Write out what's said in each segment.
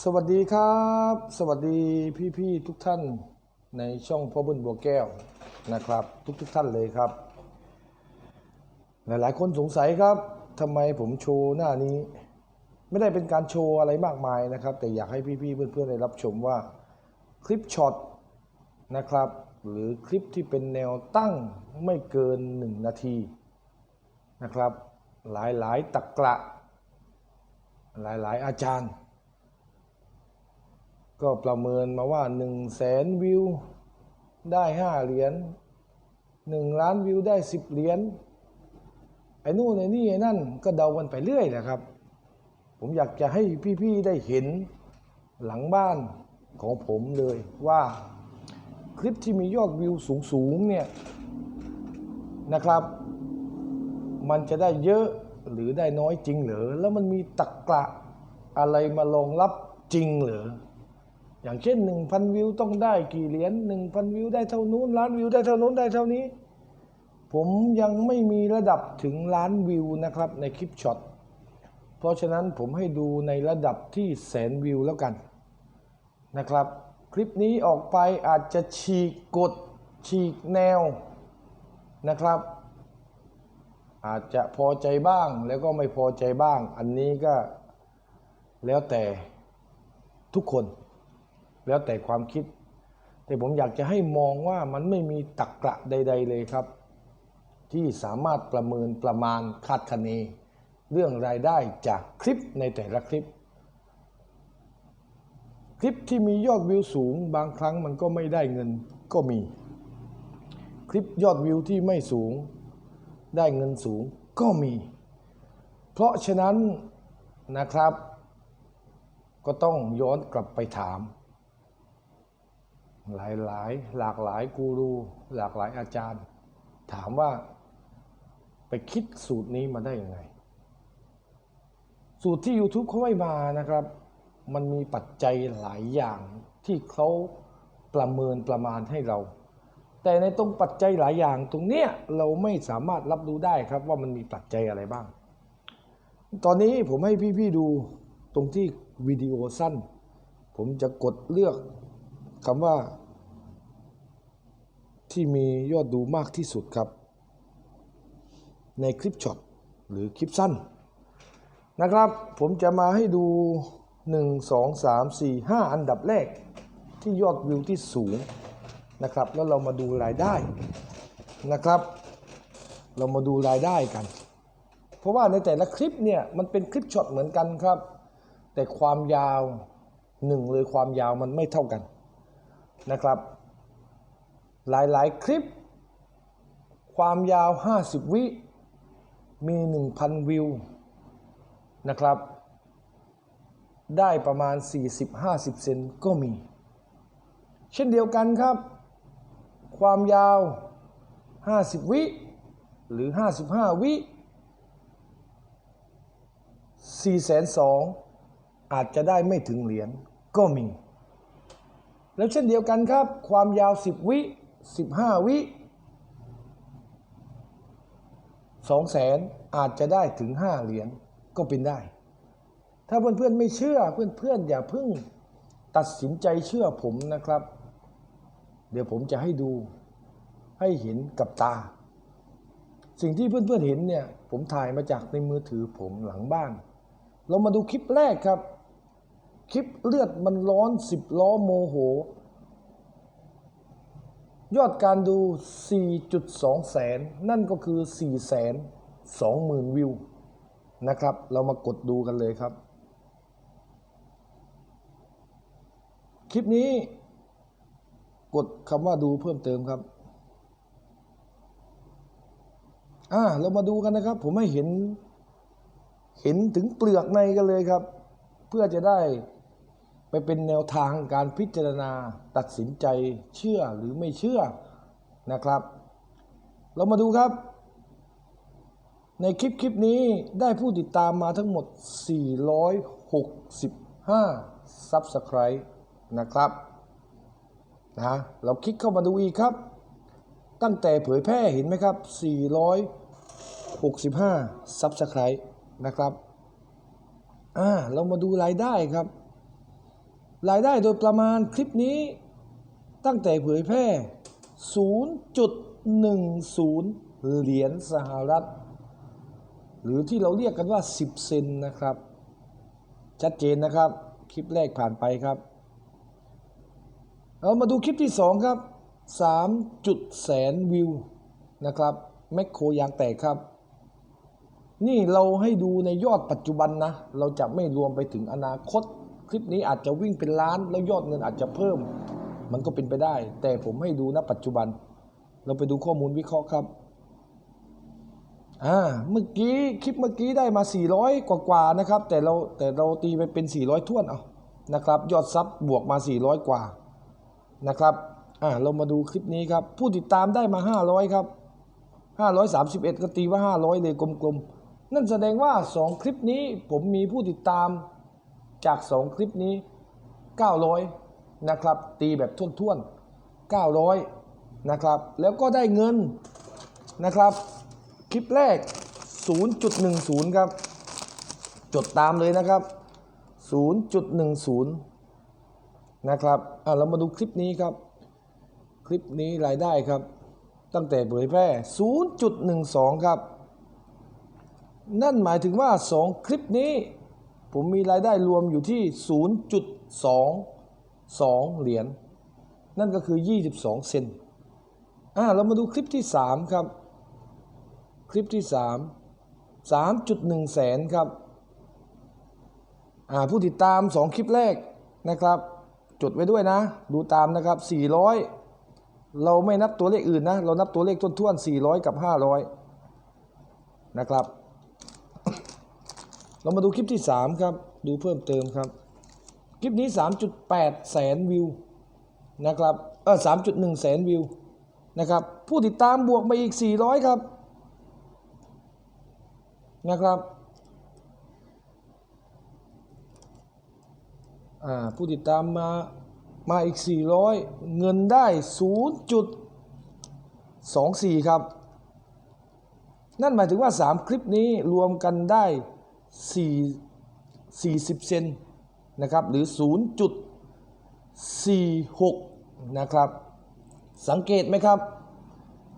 สวัสดีครับ สวัสดีพี่ๆทุกท่านในช่องพ่อบุญบัวแก้วนะครับ ทุกๆท่านเลยครับ หลายๆคนสงสัยครับทำไมผมโชว์หน้านี้ ไม่ได้เป็นการโชว์อะไรมากมายนะครับ แต่อยากให้พี่ๆเพื่อนๆได้รับชมว่าคลิปช็อตนะครับ หรือคลิปที่เป็นแนวตั้งไม่เกิน 1 นาทีนะครับ หลายๆตะกระหลายๆอาจารย์ ก็ประเมินมาว่า1 0 0 0 0แสนวิวได้ 5 เหรียญ1 ล้านวิวได้ 10 เหรียญไอ้นู่นไอ้นี่ไอ้นั่นก็เดากันไปเรื่อยแหละครับ ผมอยากจะให้พี่ๆได้เห็นหลังบ้านของผมเลยว่าคลิปที่มียอดวิวสูงๆเนี่ยนะครับ มันจะได้เยอะหรือได้น้อยจริงเหรอแล้วมันมีตะกระอะไรมารองรับจริงเหรอ อย่างเช่น1,000วิวต้องได้กี่เหรียญ1,000วิวได้เท่านู้นล้านวิวได้เท่านู้นได้เท่านี้ ผมยังไม่มีระดับถึงล้านวิวนะครับในคลิปช็อตเพราะฉะนั้นผมให้ดูในระดับที่แสนวิวแล้วกันนะครับ คลิปนี้ออกไปอาจจะฉีกกฎฉีกแนวนะครับ อาจจะพอใจบ้างแล้วก็ไม่พอใจบ้าง อันนี้ก็แล้วแต่ทุกคน แล้วแต่ความคิด แต่ผมอยากจะให้มองว่ามันไม่มีตักกะใด ๆ เลยครับ ที่สามารถประเมินประมาณคาดคะเน เรื่องรายได้จากคลิปในแต่ละคลิป คลิปที่มียอดวิวสูงบางครั้งมันก็ไม่ได้เงินก็มี คลิปยอดวิวที่ไม่สูง ได้เงินสูงก็มี เพราะฉะนั้นนะครับ ก็ต้องย้อนกลับไปถาม หลายหลายหลากหลายกูรู หลากหลายอาจารย์ ถามว่าไปคิดสูตรนี้มาได้ยังไง สูตรที่ YouTube เขาไม่มานะครับ มันมีปัจจัยหลายอย่างที่เขาประเมินประมาณให้เรา แต่ในตรงปัจจัยหลายอย่างตรงเนี้ยเราไม่สามารถรับรู้ได้ครับว่ามันมีปัจจัยอะไรบ้าง ตอนนี้ผมให้พี่ๆดูตรงที่วิดีโอสั้น ผมจะกดเลือก คำว่า ที่มียอดดูมากที่สุดครับ ในคลิปช็อตหรือคลิปสั้น นะครับ ผมจะมาให้ดู 1 2 3 4 5 อันดับแรก ที่ยอดวิวที่สูงนะครับ แล้วเรามาดูรายได้นะครับ เรามาดูรายได้กัน เพราะว่าในแต่ละคลิปเนี่ยมันเป็นคลิปช็อตเหมือนกันครับ แต่ความยาวหนึ่งเลยความยาวมันไม่เท่ากัน นะครับ หลายๆ คลิป ความยาว 50 วิมี 1,000 วิวนะครับ ได้ประมาณ 40-50 เซนก็มี เช่นเดียวกันครับ ความยาว 50 วิ หรือ 55 วิ4 2 0 0อาจจะได้ไม่ถึงเหรียญก็มี แล้วเช่นเดียวกันครับ ความยาว 10 วิ 15 วิ2แสนอาจจะได้ถึง 5 เหรียญก็เป็นได้ ถ้าเพื่อนๆไม่เชื่อเพื่อนๆอย่าเพิ่งตัดสินใจเชื่อผมนะครับ เดี๋ยวผมจะให้ดูให้เห็นกับตา สิ่งที่เพื่อนๆเห็นเนี่ย ผมถ่ายมาจากในมือถือผมหลังบ้าน เรามาดูคลิปแรกครับ คลิปเลือดมันร้อนสิบล้อโมโห ยอดการดู 4.2 แสน นั่นก็คือ 4 แสน2หมื่นวิว นะครับ เรามากดดูกันเลยครับ คลิปนี้ กดคำว่าดูเพิ่มเติมครับอ่าเรามาดูกันนะครับ ผมให้เห็น เห็นถึงเปลือกในกันเลยครับ เพื่อจะได้ ไปเป็นแนวทางการพิจารณาตัดสินใจเชื่อหรือไม่เชื่อนะครับ เรามาดูครับ ในคลิปคลิปนี้ได้ผู้ติดตามมาทั้งหมด 465 Subscribe นะครับนะเราคลิกเข้ามาดูอีกครับ ตั้งแต่เผยแพร่เห็นไหมครับ 465 Subscribe นะครับอ่าเรามาดูรายได้ครับ รายได้โดยประมาณคลิปนี้ตั้งแต่เผยแพร่ 0.10 เหรียญสหรัฐ หรือที่เราเรียกกันว่า 10 เซนนะครับ ชัดเจนนะครับ คลิปแรกผ่านไปครับ เรามาดูคลิปที่ 2 ครับ 3 จุดแสนวิวนะครับแมคโครยางแตกครับ นี่เราให้ดูในยอดปัจจุบันนะ เราจะไม่รวมไปถึงอนาคต ลิปนี้อาจจะวิ่งเป็นล้าน แล้วยอดเงินอาจจะเพิ่ม มันก็เป็นไปได้ แต่ผมให้ดูณปัจจุบัน เราไปดูข้อมูลวิเคราะห์ครับอ่าเมื่อกี้คลิปเมื่อกี้ได้มา 400 กว่ากว่านะครับ แต่เราแต่เราตีไปเป็น 400ท้วนเอานะครับ ยอดซับบวกมา 400 กว่านะครับอ่าเรามาดูคลิปนี้ครับ ผู้ติดตามได้มา 500 ครับ 531 ก็ตีว่า 500 เลยกลมๆ นั่นแสดงว่า 2 คลิปนี้ผมมีผู้ติดตาม จาก 2 คลิปนี้ 900 นะครับ ตีแบบท่วนๆ 900 นะครับ แล้วก็ได้เงินนะครับ คลิปแรก 0.10 ครับ จดตามเลยนะครับ 0.10 นะครับอะเรามาดูคลิปนี้ครับ คลิปนี้รายได้ครับ ตั้งแต่เผยแพร่ 0.12 ครับ นั่นหมายถึงว่า 2 คลิปนี้ ผมมีรายได้รวมอยู่ที่ 0.22 เหรียญ นั่นก็คือ 22 เซนอ่าเรามาดูคลิปที่ 3 ครับ คลิปที่ 3 3.1 แสนครับอ่าผู้ติดตาม 2 คลิปแรกนะครับ จดไว้ด้วยนะ ดูตามนะครับ 400 เราไม่นับตัวเลขอื่นนะ เรานับตัวเลขท้วนๆ400 กับ 500 นะครับ เรามาดูคลิปที่ 3 ครับ ดูเพิ่มเติมครับ คลิปนี้ 3.8 แสนวิวนะครับเออ3.1 แสนวิวนะครับ ผู้ติดตามบวกมาอีก 400 ครับนะครับอ่าผู้ติดตามมามาอีก 400 เงินได้ 0.24 ครับ นั่นหมายถึงว่า 3 คลิปนี้รวมกันได้ 40 เซนนะครับ หรือ 0.46 นะครับ สังเกตไหมครับ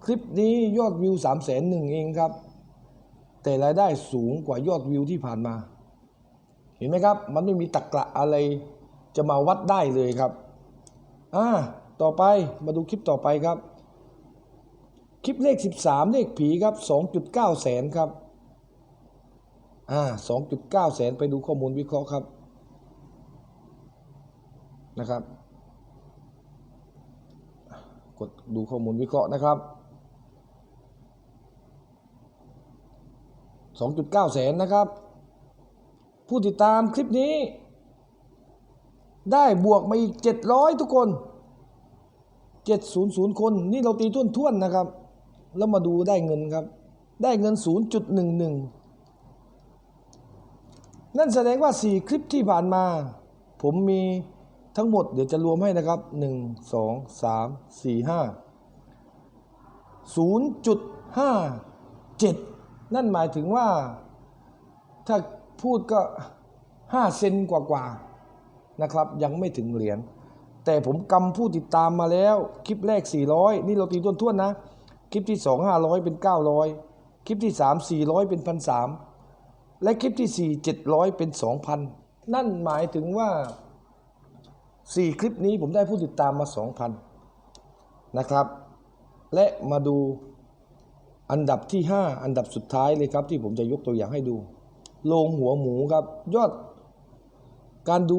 คลิปนี้ยอดวิว3 1 0 0 0เองครับ แต่รายได้สูงกว่ายอดวิวที่ผ่านมา เห็นไหมครับ มันไม่มีตะกระอะไรจะมาวัดได้เลยครับ อ่า ต่อไปมาดูคลิปต่อไปครับ คลิปเลข 13 เลขผีครับ 2.9 แสนครับ อ่า2.9แสนไปดูข้อมูลวิเคราะห์ครับนะครับ กดดูข้อมูลวิเคราะห์นะครับ2.9แสนนะครับ ผู้ติดตามคลิปนี้ ได้บวกมาอีก700ทุกคน700คน นี่เราตีท่วนๆนะครับ แล้วมาดูได้เงินครับ ได้เงิน 0.11 นั่นแสดงว่า 4 คลิปที่ผ่านมา ผมมีทั้งหมดเดี๋ยวจะรวมให้นะครับ 1 2 3 4 5 0.57 นั่นหมายถึงว่า ถ้าพูดก็ 5 เซนกว่าๆนะครับ ยังไม่ถึงเหรียญแต่ผมกำผู้ติดตามมาแล้ว คลิปแรก 400 นี่เราตีต้นๆนะ คลิปที่ 2 500 เป็น 900 คลิปที่ 3 400 เป็น 1,300 และคลิปที่ 4 700 เป็น 2,000 นั่นหมายถึงว่า 4 คลิปนี้ผมได้ผู้ติดตามมา 2,000 นะครับ และมาดูอันดับที่ 5 อันดับสุดท้ายเลยครับที่ผมจะยกตัวอย่างให้ดูโลงหัวหมูครับ ยอดการดู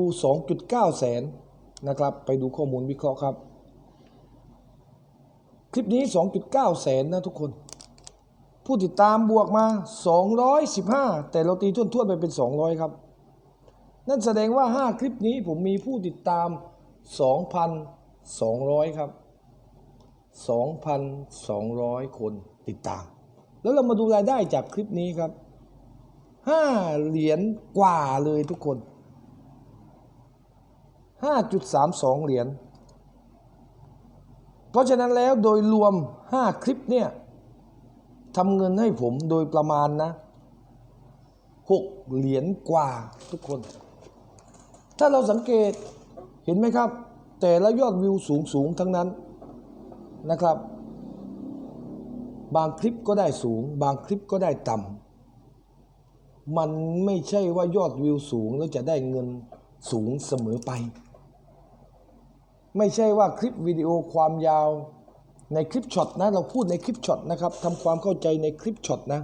2.9 แสนนะครับ ไปดูข้อมูลวิเคราะห์ครับ คลิปนี้ 2.9 แสนนะทุกคน ผู้ติดตามบวกมา 215 แต่เราตีทุ่นๆไปเป็น 200 ครับ นั่นแสดงว่า 5 คลิปนี้ผมมีผู้ติดตาม 2,200 ครับ 2,200 คนติดตาม แล้วเรามาดูรายได้จากคลิปนี้ครับ 5 เหรียญกว่าเลยทุกคน 5.32 เหรียญ เพราะฉะนั้นแล้วโดยรวม 5 คลิปเนี่ย ทำเงินให้ผมโดยประมาณนะ6เหรียญกว่าทุกคน ถ้าเราสังเกตเห็นไหมครับ แต่ละยอดวิวสูงสูงทั้งนั้นนะครับ บางคลิปก็ได้สูง บางคลิปก็ได้ต่ำมันไม่ใช่ว่ายอดวิวสูงแล้วจะได้เงินสูงเสมอไป ไม่ใช่ว่าคลิปวิดีโอความยาว ในคลิปช็อตนะเราพูดในคลิปช็อตนะครับทำความเข้าใจในคลิปช็อตนะ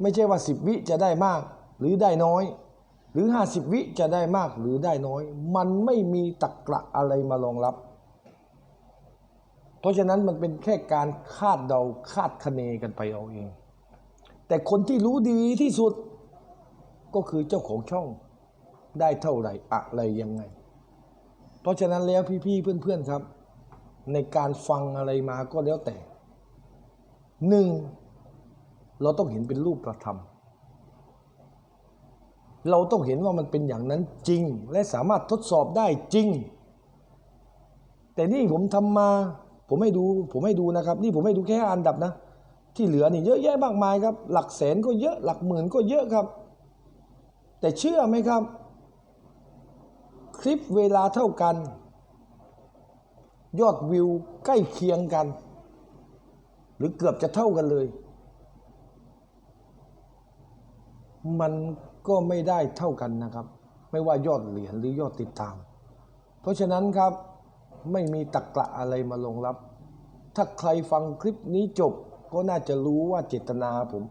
ไม่ใช่ว่า 10 วิจะได้มากหรือได้น้อย หรือ 50 วิจะได้มากหรือได้น้อย มันไม่มีตรกกะอะไรมารองรับ เพราะฉะนั้นมันเป็นแค่การคาดเดาคาดคะเนกันไปเอาเอง แต่คนที่รู้ดีที่สุดก็คือเจ้าของช่องได้เท่าไหร่อะไรยังไง เพราะฉะนั้นแล้วพี่ๆเพื่อนๆครับ ในการฟังอะไรมาก็แล้วแต่หนึ่งเราต้องเห็นเป็นรูปประธรรม เราต้องเห็นว่ามันเป็นอย่างนั้นจริง และสามารถทดสอบได้จริง แต่นี่ผมทำมา ผมให้ดู ผมให้ดูนะครับ นี่ผมให้ดูแค่อันดับนะ ที่เหลือนี่เยอะแยะมากมายครับ หลักแสนก็เยอะ หลักหมื่นก็เยอะครับ แต่เชื่อไหมครับ คลิปเวลาเท่ากัน ยอดวิวใกล้เคียงกัน หรือเกือบจะเท่ากันเลย มันก็ไม่ได้เท่ากันนะครับ ไม่ว่ายอดเหรียญหรือยอดติดตาม เพราะฉะนั้นครับไม่มีตะกละอะไรมาลงรับ ถ้าใครฟังคลิปนี้จบก็น่าจะรู้ว่าเจตนาผม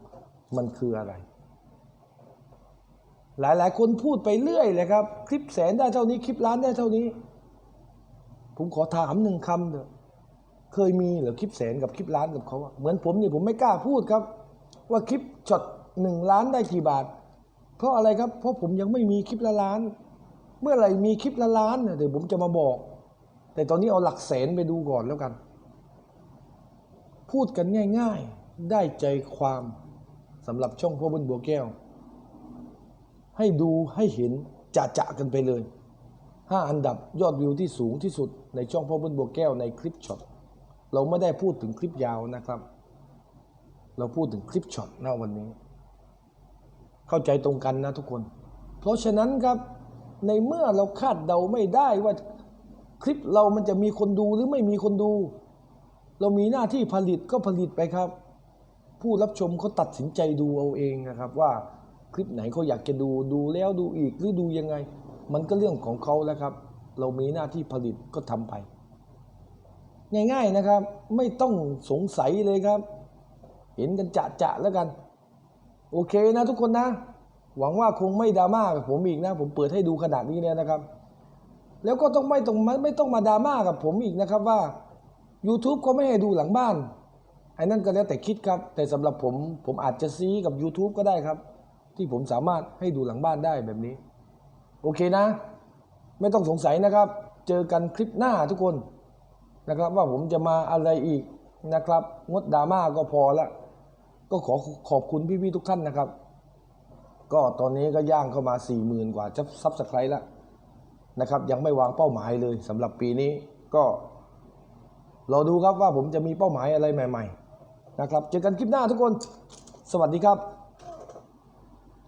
มันคืออะไร หลายๆ คนพูดไปเรื่อยเลยครับ คลิปแสนได้เท่านี้ คลิปล้านได้เท่านี้ ผมขอถามหนึ่งคำเถอะเคยมีหรือคลิปแสนกับคลิปล้านกับเขาอะเหมือนผมนี่ผมไม่กล้าพูดครับ ว่าคลิปช็อตหนึ่งล้านได้กี่บาท เพราะอะไรครับ เพราะผมยังไม่มีคลิปละล้าน เมื่อไหร่มีคลิปละล้านเนี่ยเดี๋ยวผมจะมาบอก แต่ตอนนี้เอาหลักแสนไปดูก่อนแล้วกัน พูดกันง่าย ๆ ได้ใจความสำหรับช่องพ่อบุญบัวแก้ว ให้ดูให้เห็นจะจะกันไปเลย 5 อันดับยอดวิวที่สูงที่สุด ในช่องพ่อบุญบัวแก้วในคลิปช็อตเราไม่ได้พูดถึงคลิปยาวนะครับ เราพูดถึงคลิปช็อตหน้าวันนี้ เข้าใจตรงกันนะทุกคน เพราะฉะนั้นครับในเมื่อเราคาดเดาไม่ได้ว่าคลิปเรามันจะมีคนดูหรือไม่มีคนดู เรามีหน้าที่ผลิตก็ผลิตไปครับ ผู้รับชมเขาตัดสินใจดูเอาเองนะครับ ว่าคลิปไหนเขาอยากจะดูดูแล้วดูอีกหรือดูยังไง มันก็เรื่องของเขาแล้วครับ เรามีหน้าที่ผลิตก็ทำไป ง่ายๆนะครับ ไม่ต้องสงสัยเลยครับ เห็นกันจะจะๆแล้วกัน โอเคนะทุกคนนะ หวังว่าคงไม่ดราม่ากับผมอีกนะ ผมเปิดให้ดูขนาดนี้เนี่ยนะครับ แล้วก็ต้องไม่ต้องไม่ต้องมาดราม่ากับผมอีกนะครับว่า YouTube ก็ไม่ให้ดูหลังบ้านไอ้นั่นก็แล้วแต่คิดครับ แต่สำหรับผมผมอาจจะซีกับ YouTube ก็ได้ครับ ที่ผมสามารถให้ดูหลังบ้านได้แบบนี้ โอเคนะ ไม่ต้องสงสัยนะครับ เจอกันคลิปหน้าทุกคนนะครับ ว่าผมจะมาอะไรอีกนะครับ งดดราม่าก็พอละ ก็ขอขอบคุณพี่ๆทุกท่านนะครับ ก็ตอนนี้ก็ย่างเข้ามา 4 0,000 กว่าจะซับสไครต์แล้วนะครับ ยังไม่วางเป้าหมายเลยสำหรับปีนี้ก็รอดูครับว่าผมจะมีเป้าหมายอะไรใหม่ ๆ นะครับ เจอกันคลิปหน้าทุกคน สวัสดีครับ